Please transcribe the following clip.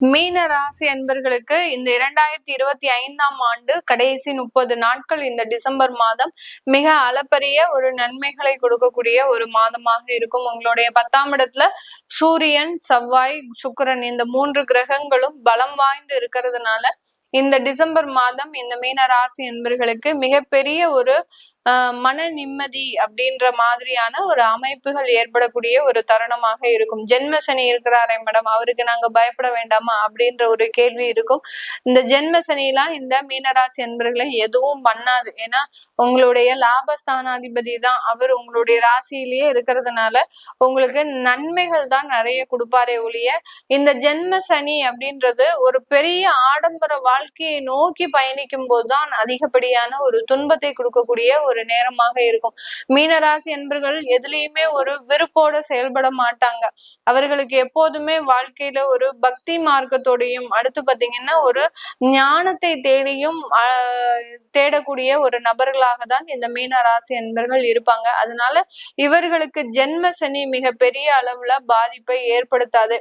மீன ராசி அன்பர்களுக்கு இந்த இரண்டாயிரத்தி இருபத்தி ஐந்தாம் ஆண்டு கடைசி முப்பது நாட்கள் இந்த டிசம்பர் மாதம் மிக அளப்பரிய ஒரு நன்மைகளை கொடுக்கக்கூடிய ஒரு மாதமாக இருக்கும். உங்களுடைய பத்தாம் இடத்துல சூரியன் செவ்வாய் சுக்கரன் இந்த மூன்று கிரகங்களும் பலம் வாய்ந்து இருக்கிறதுனால இந்த டிசம்பர் மாதம் இந்த மீன ராசி என்பர்களுக்கு மிகப்பெரிய ஒரு மன நிம்மதி அப்படின்ற மாதிரியான ஒரு அமைப்புகள் ஏற்படக்கூடிய ஒரு தருணமாக இருக்கும். ஜென்ம சனி இருக்கிறாரே மேடம் அவருக்கு நாங்க பயப்பட வேண்டாமா அப்படின்ற ஒரு கேள்வி இருக்கும். இந்த ஜென்ம சனிலாம் இந்த மீனராசி என்பர்களை எதுவும் பண்ணாது. ஏன்னா உங்களுடைய லாபஸ்தானாதிபதி தான். அவர் உங்களுடைய ராசியிலேயே இருக்கிறதுனால உங்களுக்கு நன்மைகள் தான் நிறைய கொடுப்பாரே ஒழிய இந்த ஜென்ம சனி அப்படின்றது ஒரு பெரிய ஆடம்பர வாழ்க்கையை நோக்கி பயணிக்கும் போதுதான் அதிகப்படியான ஒரு துன்பத்தை கொடுக்கக்கூடிய ஒரு ஒரு நேரமாக இருக்கும். மீனராசி என்பர்கள் எதுலேயுமே ஒரு விருப்போட செயல்பட மாட்டாங்க. அவர்களுக்கு எப்போதுமே வாழ்க்கையில ஒரு பக்தி மார்க்கத்தோடையும் அடுத்து பாத்தீங்கன்னா ஒரு ஞானத்தை தேடியும் தேடக்கூடிய ஒரு நபர்களாக தான் இந்த மீன ராசி என்பர்கள் இருப்பாங்க. அதனால இவர்களுக்கு ஜென்ம சனி மிக பெரிய அளவுல பாதிப்பை ஏற்படுத்தாது.